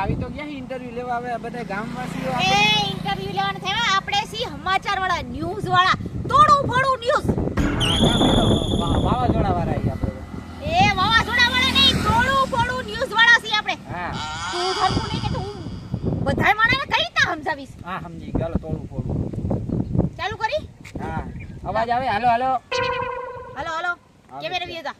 આવી તો ગયા ઇન્ટરવ્યુ લેવા? આવે બધા ગામવાસીઓ એ ઇન્ટરવ્યુ લેવાનું થયા. આપણે સી સમાચાર વાળા ન્યૂઝ વાળા તોડું ફોડું ન્યૂઝ વાવાઝોડા વાળા આવી આપણે. એ વાવાઝોડા વાળા નહીં તોડું ફોડું ન્યૂઝ વાળા સી આપણે. હા. તું ધરતું નહીં કે તું બધાય માણસને કઈ રીતના સમજાવીશ? હા સમજી ગયો. તોડું ફોડું. ચાલુ કરી. હા. અવાજ આવે? Hello hello. Hello hello. Camera. View હતા.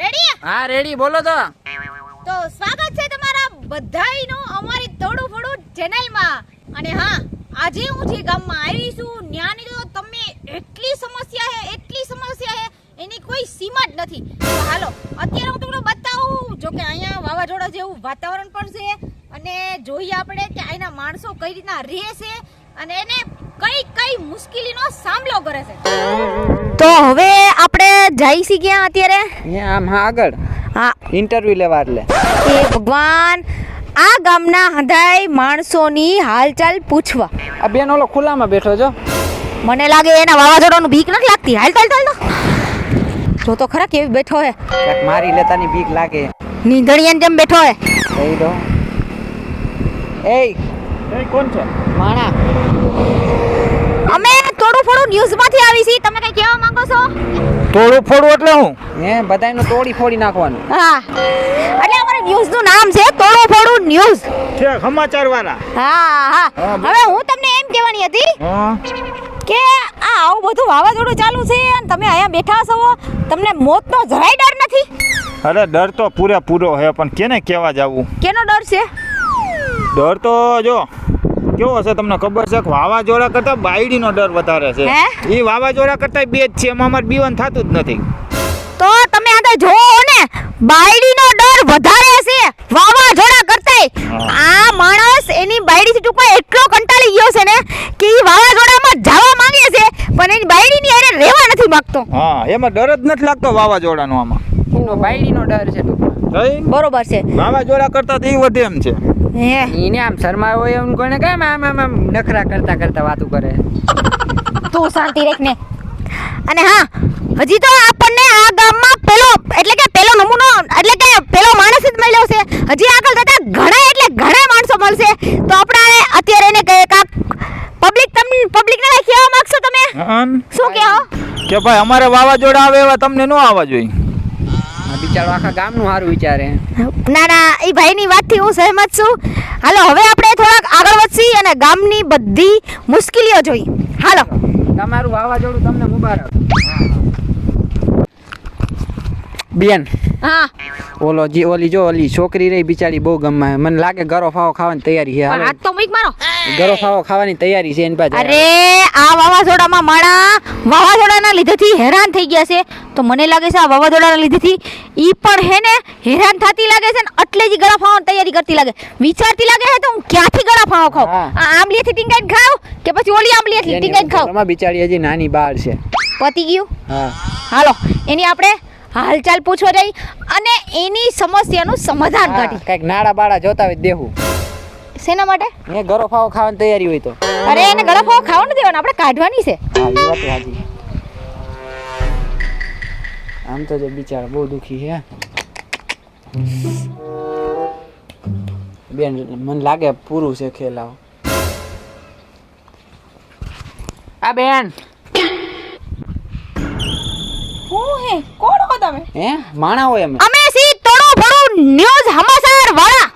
રેડી હા રેડી બોલો તો. તો સ્વાગત છે તમારા બધાયનું અમારી થોડું થોડું ચેનલમાં. અને હા આજે હું જે ગામમાં આવી છું ન્યાની તો તમે એટલી સમસ્યા છે એટલી સમસ્યા છે એની કોઈ સીમા જ નથી. તો હાલો અત્યારે હું તમને બતાવું જો કે અહીંયા વાવાઝોડા જેવું વાતાવરણ પણ છે અને જોઈએ આપણે કે અહીંના માણસો કઈ રીતના રહે છે અને એને કઈ કઈ મુશ્કેલીનો સામનો કરે છે. તો હવે આપણે જઈ શી ક્યાં અત્યારે? આમ આગળ. હા. ઇન્ટરવ્યુ લેવા એટલે. એ ભગવાન આ ગામના હદાય માણસોની હાલચાલ પૂછવા. આ બેન ઓલો ખુલ્લામાં બેઠો છો. મને લાગે એના વાવાઝોડાનું બીક નથી લાગતી. હાલ ચાલ ચાલ જો તો ખરા કેવી બેઠો હે. ક્યાંક મારી લેતાની બીક લાગે. નીંદણીયાની જેમ બેઠો હે. કહી દો. એ કોણ છે? માણા. અમે થોડું થોડું ન્યૂઝમાંથી આવી છી તમે કઈ કહેવા માંગો છો? તોડું ફોડું એટલે હું? હે બધાયનું તોડી ફોડી નાખવાનું. હા. એટલે અમારા ન્યૂઝનું નામ છે તોડું ફોડું ન્યૂઝ. છે સમાચાર વાળા હા. હા હવે હું તમને એમ કહેવાની હતી કે આ આવું બધું વાવાઝોડું ચાલુ છે અને તમે અહીંયા બેઠા છો તમને મોતનો જરાય ડર નથી? અરે ડર તો પૂરેપૂરો હે પણ કેને કહેવા જવું? કેનો ડર છે? ડર તો જો કેવો હશે તમને ખબર છે વાવાઝોડા કરતા બાયડીનો ડર વધારે છે? એ વાવાઝોડા કરતા બે જ છે એમાં અમારે બીવન થતું જ નથી. તો તમે આ જોવો ને બાયડીનો ડર વધારે છે વાવાઝોડા કરતા આ માણસ એની બાયડીથી ટૂંકમાં એટલો કંટાળી ગયો છે ને કે એ વાવાઝોડામાં જવા માંગે છે પણ એની બાયડીની અરે રહેવા નથી માંગતો. હા એમાં ડર જ નથી લાગતો વાવાઝોડાનો આમાં. એનો બાયડીનો ડર છે બરોબર છે. વાવાઝોડા કરતા તો એ વધે એમ છે. એને આમ શરમાયો હોય એમ કોને કેમ આમ આમ આમ નખરા કરતા કરતા વાતું કરે. તું શાંતિ રાખ ને. અને હા હજી તો આપણને આ ગામમાં પેલો એટલે કે પેલો નમૂનો એટલે કે પેલો માણસ જ મળ્યો છે. હજી આગળ જતા ઘણા એટલે ઘણા માણસો મળશે. તો આપણે અત્યારે એને કહે કાક પબ્લિક તમને પબ્લિકને કઈ કહેવા માંગશો તમે? શું કહો કે ભાઈ અમારે વાવાઝોડા આવે એવા તમને ન આવવા જોઈએ. બિચારો આખા ગામનું સારું વિચારે. ના ના એ ભાઈની વાતથી હું સહેમત છું. હાલો હવે આપણે થોડાક આગળ વધશી અને ગામની બધી મુશ્કેલીઓ જોઈ. હાલો. તમારું વાવાઝોડું તમને મુબારક. બેન. હા. ઓલો જી ઓલી જો ઓલી છોકરી રહી બિચારી બહુ ગમે. મને લાગે ગરો ફાવો ખાવાની તૈયારી છે. હાથ તો મૂક મારો. ગરો ફાવો ખાવાની તૈયારી છે એની પાસે. અરે આ વાવાઝોડામાં માણા વાવાઝોડાના લીધેથી હેરાન થઈ ગયા છે. તો મને લાગે છે આ વાવાઝોડાના લીધેથી ઈ પણ હે ને હેરાન થતી લાગે છે ને એટલે જ ગળા ફાવવાની તૈયારી કરતી લાગે. વિચારતી લાગે છે તો હું ક્યાંથી ગળા ફાવો ખાવ આ આ આંબલીથી ટીંગાઈ ખાવ કે પછી ઓલી આંબલીથી એની ટીંગાઈને ખાવ? ઉંમરમાં બિચારી હજી નાની બાળ છે. પતી ગયું? હા. હાલો એની આપણે હાલચાલ પૂછવા જઈ અને એની સમસ્યાનું સમાધાન કાઢી. કંઈક નાડા બાડા જોતા હોય દેહું દેવું શેના માટે? એ ગરો ફાવો ખાવાની તૈયારી હોય તો. અરે એને ગરો ફાવો ખાવા નથી દેવાનો આપણે કાઢવાની છે. આમ તો જો બિચારા બહુ દુખી છે બેન મને લાગે પૂરું છે ખેલાવ. આ બેન હું હે કોણ હો તમે? હે? માણા હોય અમે. અમે સી તોડો ભરો ન્યૂઝ હમાસાર વાળા.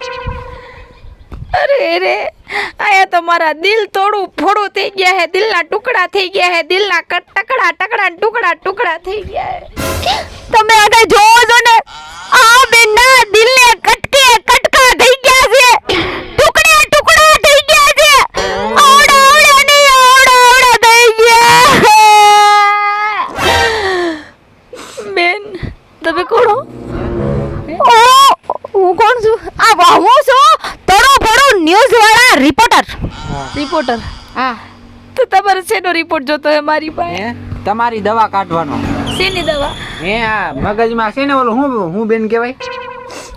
અરે રે આયા તો મારા દિલ તોડું ફોડું થઈ ગયા હે દિલના ટુકડા થઈ ગયા હે દિલના ટકડા ટકડા ટુકડા ટુકડા થઈ ગયા હે. તમે આગળ જોવો છો ને આ બેનના દિલને રિપોર્ટર હા. તો તમારે શેનો રિપોર્ટ જોતો હે મારી પાસે? તમારી દવા કાઢવાનો. શેની દવા? હે આ મગજમાં છે ને ઓલું હું હું બેન કહેવાય?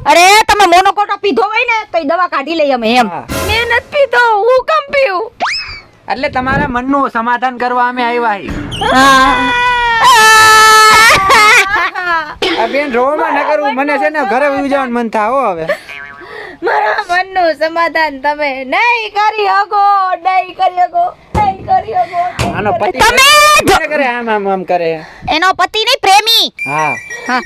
અરે તમે મોનોકોટો પીધો હોય ને તો દવા કાઢી લઈ અમે એમ. મેં નથી પીધો હું કેમ પીવું? એટલે તમારા મનનું સમાધાન કરવા અમે આવ્યા હા. બેન રોવામાં ન કરવું મને છે ને ઘરે ઉજવવાનું મન થાય હો હવે. મારા મનનું સમાધાન તમે નહીં કરી શકો નહીં કરી શકો નહીં કરી શકો આનો પતિ તમે કરે કરે આમ આમ આમ કરે. એનો પતિ નહીં પ્રેમી. હા. હા.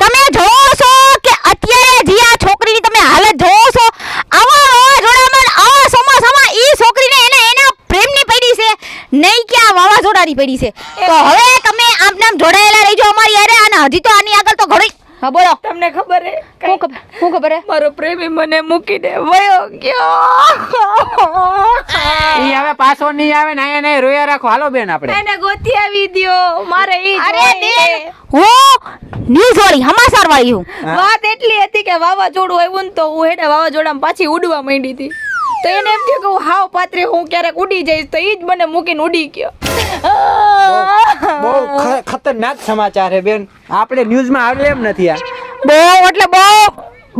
તમે જોવો છો કે અત્યારે જે આ છોકરીની તમે હાલત જોવો છો આવા વાવાઝોડામાં આવા ચોમાસામાં ઈ છોકરીને એને એના પ્રેમની પડી છે. નહીં કે આ વાવાઝોડાની પડી છે. તો હવે તમે આમ નામ જોડાયેલા રહીજો અમારી હારે અને હજી તો આની આગળ હા બોલો. તમને ખબર હે? શું ખબર શું ખબર હે? મારો પ્રેમી મને મૂકી દે વયો ગયો. ઈ હવે પાછો નહીં આવે ને આયા નહીં રોયા રાખો. હાલો બેન આપણે. એને ગોતી આવી દ્યો. મારે ઈ અરે. બેન હું ન્યૂઝ વાળી હમાસાર વાળી હું. વાત એટલી હતી કે વાવાઝોડું આવ્યું ને તો હું એને વાવાઝોડામાં પાછી ઉડવા માંડી હતી. તો એને એમ થયું કે હું હાવ પાત્રે હું ક્યારેક ઉડી જઈશ તો ઈ જ મને મૂકીને ઉડી ગયો. બહુ ખતરનાક સમાચાર છે બેન. આપણે ન્યૂઝમાં આવે એમ નથી આ. બહુ એટલે બહુ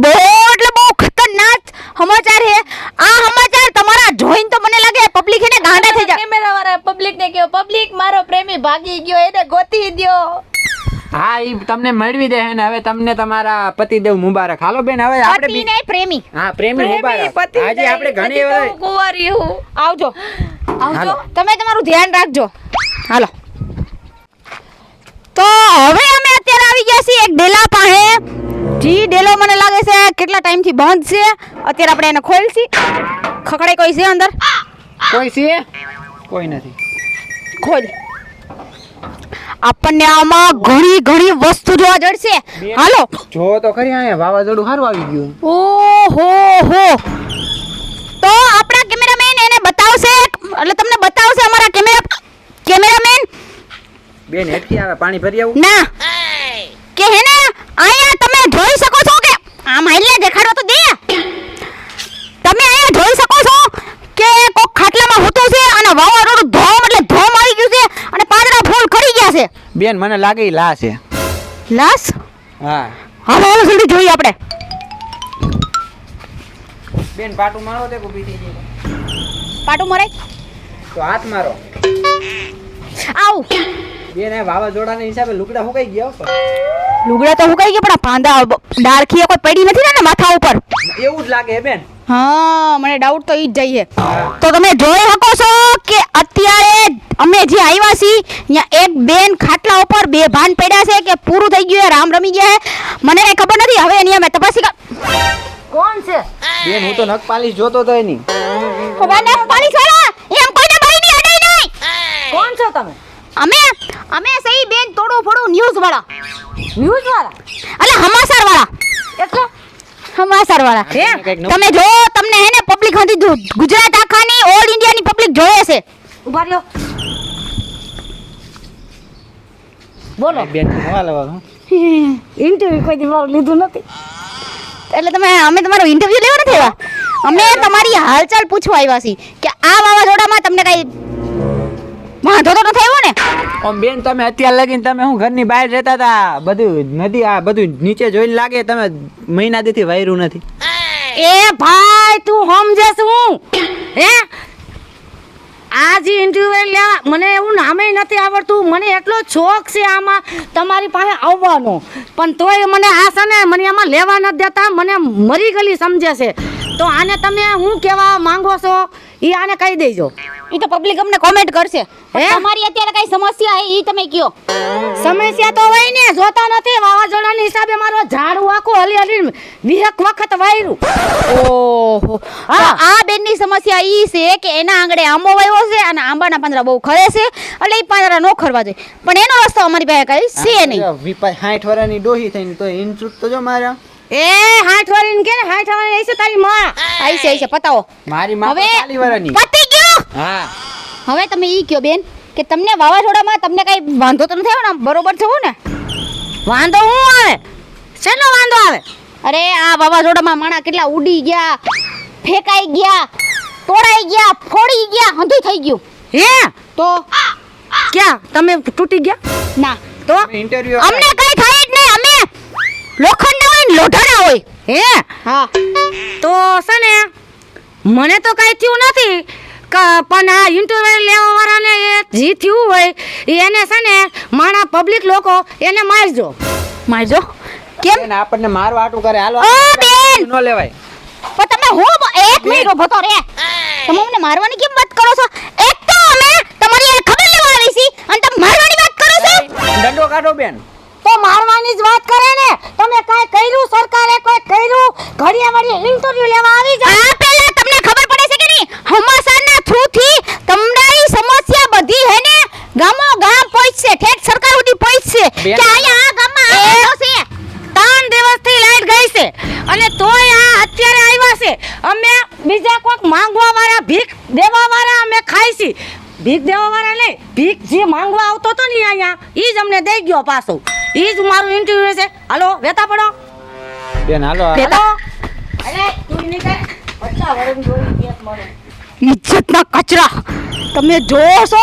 બહુ એટલે બહુ ખતરનાક સમાચાર છે. આ સમાચાર તમારા જોઈને તો મને લાગે પબ્લિક એને ગાંડા થઈ જાય કેમેરા વાળા પબ્લિક ને કહ્યો પબ્લિક મારો પ્રેમી ભાગી ગયો એને ગોતી દ્યો. હા ઈ તમને મળવી દે ને. હવે તમને તમારા પતિદેવ મુબારક. હાલો બેન હવે આપણે પ્રેમી. હા પ્રેમી મુબારક. પતિ આજે આપણે ઘણી કુંવારી હું. આવજો. આવજો. તમે તમારું ધ્યાન રાખજો. હાલો. તો હવે અમે અત્યારે આવી ગયા છીએ એક ડેલા પાસે. જી ડેલો મને લાગે છે કેટલા ટાઈમથી બંધ છે. અત્યારે આપણે એને ખોલશી. ખકડાઈ કોઈ છે અંદર? કોઈ છે? કોઈ નથી. ખોલ. આપણને આમાં ઘણી ઘણી વસ્તુ જોવા જડશે. હાલો. જો તો ખરી અહીંયા વાવાઝોડું હારું આવી ગયું. ઓહો હો. તો આપણા કેમેરામેન એને બતાવશે એટલે તમને બતાવશે અમારા કેમેરા કેમેરામેન? બેન હેઠી આવે પાણી ભરી આવું. ના. કે હેને અહીંયા તમે જોઈ શકો છો કે આમ હાલ્યા દેખાડો તો દે. તમે અહીંયા જોઈ શકો છો કે કોક ખાટલામાં હોતો છે અને વાવાઝોડું ધોમ એટલે ધોમ આવી ગયું છે અને પાંદડા ફૂલ ખરી ગયા છે. બેન મને લાગે લા છે. લાસ હા. હવે હવે જલ્દી જોઈએ આપણે. બેન પાટું મારો તે ઊભી થઈ પાટું મરાય. તો હાથ મારો. આવ. બેન એ વાવાઝોડાના હિસાબે લુગડા હુકાઈ ગયા હો લુગડા તો હુકાઈ ગયા પણ આ પાંદા ડાળખીએ કોઈ પડી નથી ને માથા ઉપર? એવું જ લાગે બેન. હા મને ડાઉટ તો ઈ જ જઈએ. તો તમે જોઈ શકો છો કે અત્યારે અમે જે આવ્યા છીએ અહીંયા એક બેન ખાટલા ઉપર બે ભાન પડ્યા છે કે પૂરું થઈ ગયું છે રામ રમી ગયા છે મને કઈ ખબર નથી હવે એની અમે તપાસી કોણ છે? બેન હું તો નખ પાલીશ જોતો તો એની. ખબર ને પાણી એમ કોઈને ભાઈ ની અડાઈ નહીં કોણ છો તમે? અમે અમે સહી બેન તોડો ફોડો ન્યૂઝ વાળા ન્યૂઝ વાળા એટલે હમાસર વાળા એટલે હમાસર વાળા તમે જો તમને હે ને પબ્લિક હતી ગુજરાત આખાની ઓલ ઇન્ડિયાની પબ્લિક જોવે છે. ઊભા રહ્યો. બોલો. બેન નવા લેવા ઇન્ટરવ્યુ કોઈ દી મારું લીધું નથી. એટલે તમે અમે તમારો ઇન્ટરવ્યુ લેવા નથી આવ્યા? અમે તમારી હાલચાલ પૂછવા આવ્યા છીએ કે આ વાવાઝોડામાં તમને કઈ વાંધો તો નથી આવ્યો ને. ઓમ બેન તમે અત્યારે લગીને તમે હું ઘરની બહાર રહેતા હતા? બધું નદી આ બધું નીચે જોઈને લાગે તમે મહિના દીથી વાયરું નથી. એ ભાઈ તું સમજે શું? હે? આજે ઇન્ટરવ્યુ લેવા મને એવું નામે નથી આવડતું. મને એટલો શોખ છે આમાં તમારી પાસે આવવાનો. પણ તોય મને આ છે ને મને આમાં લેવા નથી દેતા. મને મરી ગલી સમજે છે. તો આને તમે હું કહેવા માંગો છો? એ આને કહી દેજો. એ તો પબ્લિક અમને કોમેન્ટ કરશે. હે? તમારી અત્યારે કઈ સમસ્યા હે? ઈ તમે કયો. સમસ્યા તો હોય ને જોતા નથી. વાવાઝોડાના હિસાબે મારો ઝાડું આખો હલી હલી વિહક વખત વાયરું. ઓહો. હા. આ બેનની સમસ્યા ઈ છે કે એના આંગળે આંબો વાવ્યો છે અને આંબાના પાંદડા બહુ ખરે છે. એટલે એ પાંદડા નો ખરવા જોઈએ. પણ એનો રસ્તો અમારી પાસે કઈ છે નહીં. વિપાય સાઠ વર્ષની ડોહી થઈને તો ઇન્સ્ટિટ્યૂટ તો જો મારા. એ હાઠ વાળીને કે હાઠ વાળી છે તારી માં. આઈ છે આઈ છે. પતાવો. મારી માં હવે ચાલી વર્ષની પતી હા. હવે તમે ઈ કયો બેન કે તમને વાવાઝોડામાં તમને કઈ વાંધો તો નથી આવ્યો ને બરોબર છે ને? વાંધો હું આવે? શેનો વાંધો આવે? અરે આ વાવાઝોડામાં માણા કેટલા ઉડી ગયા ફેંકાઈ ગયા તોડાઈ ગયા ફોડી ગયા હંધું થઈ ગયું. હે? તો? ક્યાં? તમે તૂટી ગયા? ના. તો? ઇન્ટરવ્યુ અમને કઈ થાય જ નહીં અમે લોખંડ હોય ને લોઢાના હોય. હે? હા. તો છે ને મને તો કઈ થયું નથી. પણ આ ઇન્ટરવ્યુ લેવા વાળાને એ જે થયું હોય એને છે ને માણા પબ્લિક લોકો એને મારજો. મારજો? કેમ? આપણને મારવા આટું કરે હાલો. ઓ બેન! નો લેવાય. પણ તમે હું એક મિનિટ ઊભો તો રે. તમે અમને મારવાની કેમ વાત કરો છો? એક તો અમે તમારી હારે ખબર લેવા આવી છી અને તમે મારવાની વાત કરો છો? દંડો કાઢો બેન. તો મારવાની જ વાત કરે ને. તમે કાઈ કર્યું સરકારે કોઈ કર્યું? ઘડિયા વળીએ ઇન્ટરવ્યુ લેવા આવી જાય આ પહેલા તમને ખબર પડે છે કે નહીં? હમાસાના થ્રુ થી તમારી સમસ્યા બધી હે ને? ગામો ગામ પહોંચશે ઠેઠ સરકાર સુધી પહોંચશે. કે અહીંયા આ ગામમાં આ છે? ત્રણ દિવસથી લાઈટ ગઈ છે અને તોય આ અત્યારે આવ્યા છે. અમે બીજા કોઈક માંગવા વાળા ભીખ દેવા વાળા અમે ખાઈ છી ભીખ દેવા વાળા નહીં ભીખ જે માંગવા આવતો હતો ને અહીંયા ઈ જ અમને દઈ ગયો પાછો. એ જ મારું ઇન્ટરવ્યુ છે. હાલો વેતા પડો. બેન હાલો હાલો. અરે તું નીકળ. પચાસ વર્ષ જોઈ કેસ મળે. ઇજ્જતના કચરા. તમે જોવો છો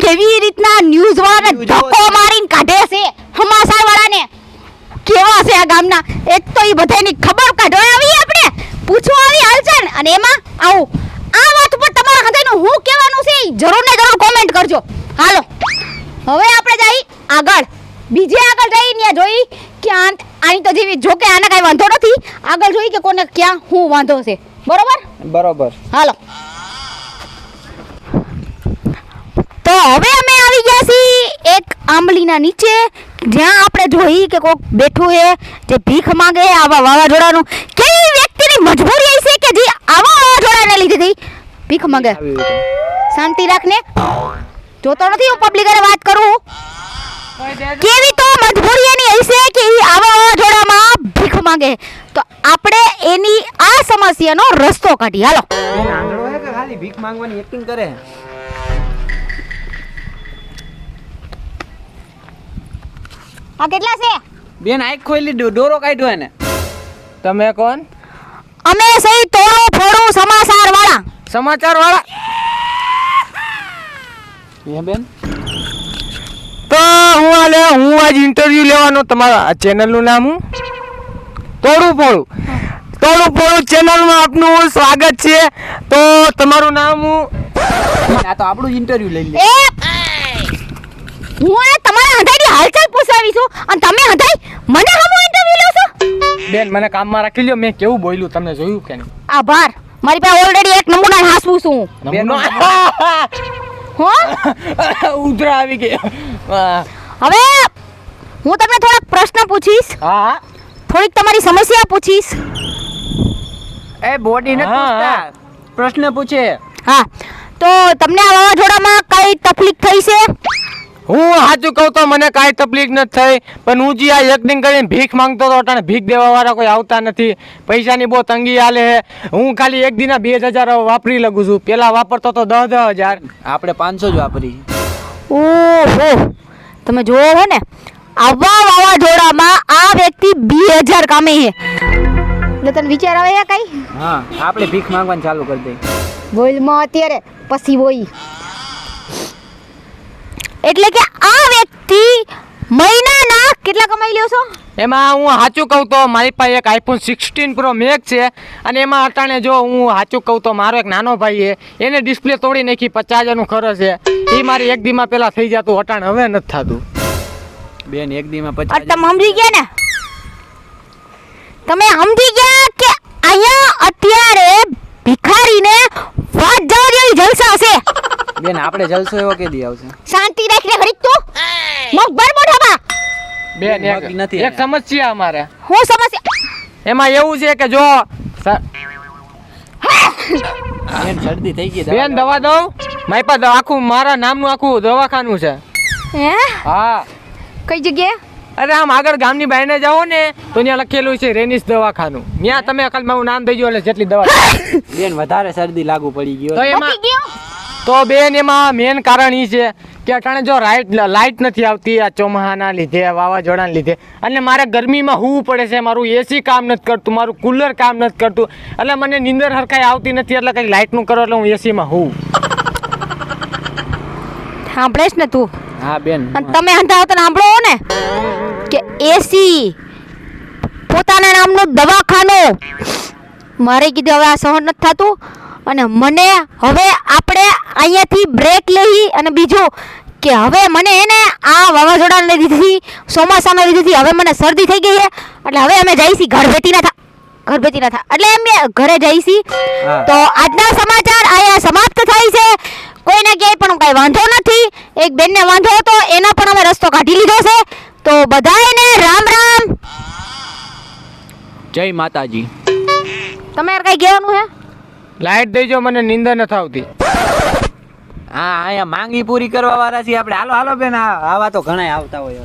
કેવી રીતના ન્યૂઝ વાળાને ધક્કો મારીને કાઢે છે હમાસાર વાળાને. કેવા છે આ ગામના? એક તો એ બધાની ખબર કાઢવા આવી આપણે. પૂછવા આવી હાલચાલ. અને એમાં આવું આ વાત પર તમારા હૃદયનું હું કહેવાનું છે જરૂર ને જરૂર કોમેન્ટ કરજો. હાલો. હવે આપણે જઈ આગળ. બીજે આગળ જઈ ત્યાં જોઈ કે આની તો જેવી જો કે આને કાંઈ વાંધો નથી. આગળ જોઈ કે કોને ક્યાં હું વાંધો છે. બરોબર? બરોબર. હાલો. તો હવે અમે આવી ગયા છીએ એક આંબલીના નીચે. જ્યાં આપણે જોઈ કે કોક બેઠું છે જે ભીખ માંગે આવા વાવાઝોડાનું. કેવી વ્યક્તિની મજબૂરી હશે કે જે આવા વાવાઝોડાને લીધે થઈ ભીખ માંગે? શાંતિ રાખને. જોતો નથી હું પબ્લિક અને વાત કરું. કેવી તો મજબૂરી એની હશે કે એ આવા વાવાઝોડામાં ભીખ માંગે? તો આપણે એની આ સમસ્યાનો રસ્તો કાઢી હાલો. બેન હે કે ખાલી ભીખ માંગવાની એક્ટિંગ કરે? આ કેટલા છે? બેન આંખ ખોલી દોરો કાઢ્યો એને. તમે કોણ? અમે સહી તોડું ફોડો સમાચાર વાળા સમાચાર વાળા એ બેન? તો હું આલે હું આજ ઇન્ટરવ્યુ લેવાનો તમારા ચેનલનું નામ હું? તોડું પોળું તોડું પોળું ચેનલમાં આપનું સ્વાગત છે. તો તમારું નામ હું? આ તો આપણું ઇન્ટરવ્યુ લઈ લે. હું હાલચાલ પૂછાવી છું અને તમે હંધાઈ મને હમો ઇન્ટરવ્યુ લો છો બેન મને કામમાં રાખી લ્યો. મેં કેવું બોલ્યું તમને જોયું કે નહીં? આભાર. મારી પાસે ઓલરેડી એક નમૂના હાસવું છું. નમૂનો? હો? ઉધરા આવી ગઈ હવે હું તમને થોડાક પ્રશ્ન પૂછીશ. હા. થોડીક તમારી સમસ્યા પૂછીશ. એ બોડી ને હા, પૂછતા. પ્રશ્ન પૂછે. હા. તો તમને આ વાવાઝોડામાં કઈ તકલીફ થઈ છે? હું સાચું કહું તો મને કાંઈ તકલીફ નથી થઈ પણ હું જે આ યજ્ઞ કરીને ભીખ માંગતો હતો અટાણે ભીખ દેવાવાળા કોઈ આવતા નથી. પૈસાની બહુ તંગી હાલે છે હું ખાલી એક દિના બે જ હજાર વાપરી લગું છું. પેલા વાપરતો તો દસ દસ હજાર. આપણે પાંચસો જ વાપરી. ઓહો. તમે જોવો હો ને. આવા વાવાઝોડામાં આ વ્યક્તિ બે હજાર કામે છે. એટલે તને વિચાર આવે કઈ? હા આપણે ભીખ માંગવાનું ચાલુ કરી દઈએ. બોલમાં અત્યારે પછી હોય. એટલે કે આ વ્યક્તિ મહિનાના કેટલા કમાઈ લ્યો છો? એમાં હું સાચું કહું તો મારી પાસે એક આઈફોન સિક્સટીન પ્રો મેક છે અને એમાં અટાણે જો હું સાચું કહું તો મારો એક નાનો ભાઈ છે. એને ડિસ્પ્લે તોડી નાખી પચાસ હજારનું ખર્ચ છે. એ મારી એક દીમાં પહેલાં થઈ જતું અટાણ હવે નથી થતું. બેન એક દીમાં પચાસ તમે સમજી ગયા ને? તમે સમજી ગયા કે અહીંયા અત્યારે ભિખારીને વાત જવા જેવી જલસા છે બેન આપણે જલસો એવો કે દી આવશે? શાંતિ રાખીને ઘડીક તું. મગ બર મોઢામાં બેન એક નથી એક સમસ્યા અમારે. હું સમસ્યા એમાં એવું છે કે જો બેન શરદી થઈ ગઈ બેન દવા દઉં? મારી પાસે આખું મારા નામનું આખું દવાખાનું છે. હે? હા. કઈ જગ્યાએ? અરે આમ આગળ ગામની બાઈને જાઓ ને તો ત્યાં લખેલું છે રેનિસ દવાખાનું. ત્યાં તમે મારું નામ દઈ એટલે જેટલી દવા બેન વધારે શરદી લાગુ પડી ગયો. તો એમાં તો બેન એમાં મેન કારણ એ છે કે અટાણે જો રાઈટ લાઇટ નથી આવતી આ ચોમાહાના લીધે વાવાઝોડાના લીધે. અને મારે ગરમીમાં હોવું પડે છે મારું એસી કામ નથી કરતું મારું કુલર કામ નથી કરતું. એટલે મને નીંદર હરખાઈ આવતી નથી એટલે કંઈક લાઇટનું કરો એટલે હું એસીમાં હોઉં સાંભળે ને તું? હા બેન. તમે હતા સાંભળો ને કે એસી પોતાના નામનું દવાખાનું. મારે કીધું હવે આ સહન નથી થતું. અને મને હવે આપણે અહીંયાથી બ્રેક લઈ અને બીજું કે હવે મને એને આ વાવાઝોડાને લીધેથી ચોમાસાના લીધેથી હવે મને શરદી થઈ ગઈ છે. એટલે હવે અમે જઈશી ઘર ભેટીના થા ઘર ભેટીના થા. એટલે એમ ઘરે જઈશી. તો આજના સમાચાર અહીંયા સમાપ્ત થાય છે. કોઈને ક્યાંય પણ કાંઈ વાંધો નથી. એક બેનને વાંધો હતો એના પણ અમે રસ્તો કાઢી લીધો છે. તો બધાયને રામ રામ. જય માતાજી. તમારે કઈ કહેવાનું છે? લાઈટ દેજો મને નિંદર નથી આવતી હા, અહીંયા માંગી પૂરી કરવા વાળા છીએ આપણે હાલો હાલો બેન આવા તો ઘણા આવતા હોય.